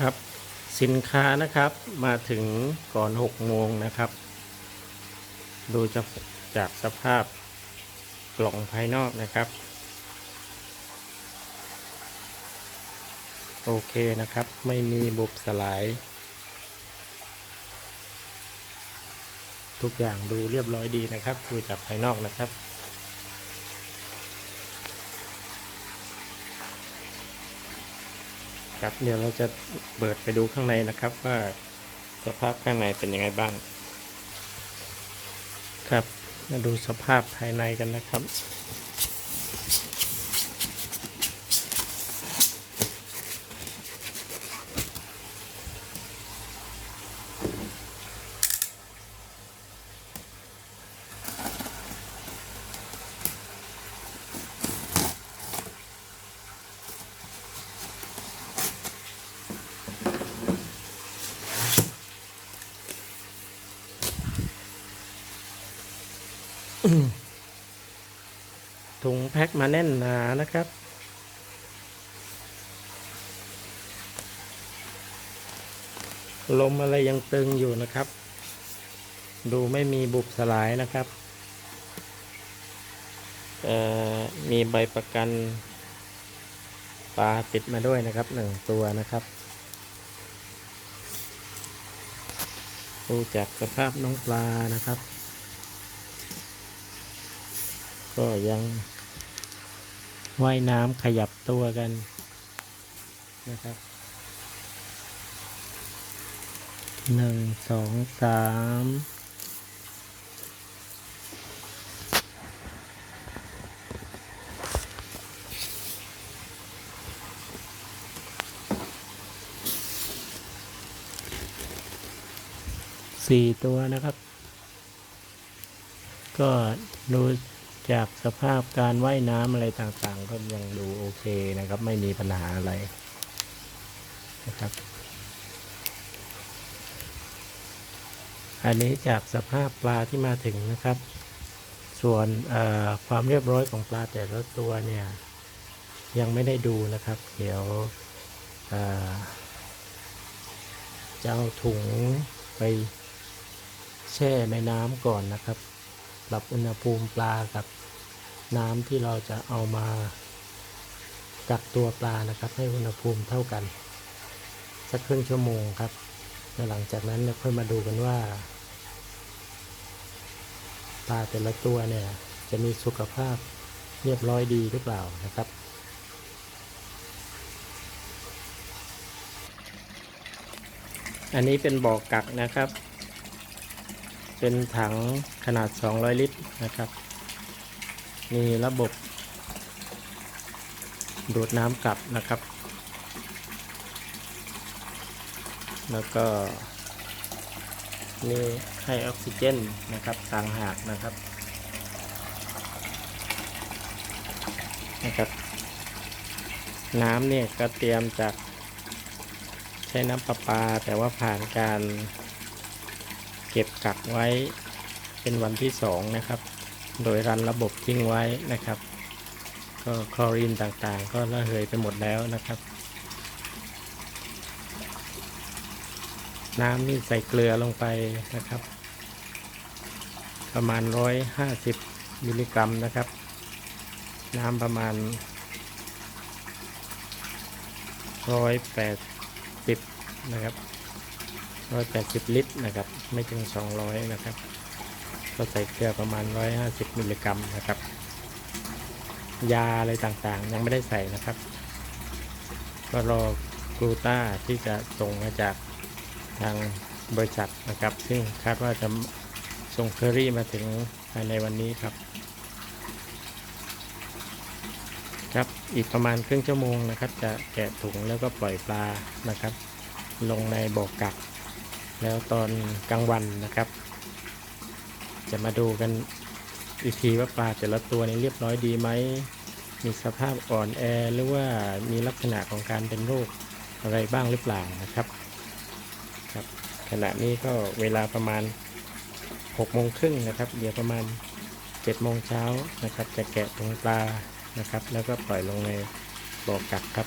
ครับ สินค้านะครับมาถึงก่อน6โมงนะครับ ดูจะจากสภาพกล่องภายนอกนะครับ โอเคนะครับ ไม่มีบุบสลาย ทุกอย่างดูเรียบร้อยดีนะครับ ดูจากภายนอกนะครับ ครับเดี๋ยวเราจะเปิดไปดูข้างในนะครับว่าสภาพข้างในเป็นยังไงบ้าง ครับมาดูสภาพภายในกันนะครับ ถุงแพ็คมาแน่นหนานะครับ ลมอะไรยังตึงอยู่นะครับ ดูไม่มีบุบสลายนะครับ มีใบประกันปลาติดมาด้วยนะครับหนึ่งตัวนะครับดูจากสภาพน้องปลานะครับ ก็ยังว่ายน้ำขยับตัวกันนะครับหนึ่งสองสามสี่ตัวนะครับ ก็ดู จากสภาพการว่ายน้ำอะไรต่างๆ ก็ยังดูโอเคนะครับ ไม่มีปัญหาอะไรนะครับ อันนี้จากสภาพปลาที่มาถึงนะครับ ส่วนความเรียบร้อยของปลาแต่ละตัวเนี่ย ยังไม่ได้ดูนะครับ เดี๋ยวเจะเอาถุงไปแช่ในน้ำก่อนนะครับ ปรับอุณหภูมิปลากับน้ำที่เราจะเอามากักตัวปลานะครับ ให้อุณหภูมิเท่ากัน สักครึ่งชั่วโมงครับแล้วหลังจากนั้นเนี่ยค่อยมาดูกันว่าปลาแต่ละตัวเนี่ยจะมีสุขภาพเรียบร้อยดีหรือเปล่านะครับ อันนี้เป็นบ่อกักนะครับ เป็นถังขนาด 200 ลิตรนะครับ มีระบบ ดูดน้ำกลับนะครับ แล้วก็มีให้ออกซิเจนนะครับต่างหากนะครับนะครับ น้ำเนี่ยก็เตรียมจากใช้น้ำประปา แต่ว่าผ่านการ เก็บกักไว้เป็นวันที่สองนะครับ โดยรันระบบทิ้งไว้นะครับ ก็คลอรีนต่างๆ ก็ระเหยไปหมดแล้วนะครับ น้ำนี่ใส่เกลือลงไปนะครับ ประมาณ 150 มิลลิกรัมนะครับ น้ำประมาณ 180 นะครับ 180 ลิตรนะครับ ไม่ถึง 200 นะครับ ก็ใส่เกลือประมาณ 150 มิลลิกรัมนะครับ ยาอะไรต่างๆ ยังไม่ได้ใส่นะครับ ก็รอกลูต้าที่จะส่งมาจากทางบริษัทนะครับ ซึ่งคาดว่าจะส่งเคอรี่มาถึงภายในวันนี้ครับ ครับอีกประมาณครึ่งชั่วโมงนะครับ จะแกะถุงแล้วก็ปล่อยปลานะครับ ลงในบ่อกัก แล้วตอนกลางวันนะครับ จะมาดูกันอีกทีว่าปลาแต่ละตัวนี้เรียบร้อยดีไหม มีสภาพอ่อนแอหรือว่ามีลักษณะของการเป็นโรคอะไรบ้างหรือเปล่านะครับครับ ขณะนี้ก็เวลาประมาณ6โมงครึ่งนะครับ เดี๋ยวประมาณ7โมงเช้านะครับ จะแกะถุงปลานะครับ แล้วก็ปล่อยลงในบ่อกักครับ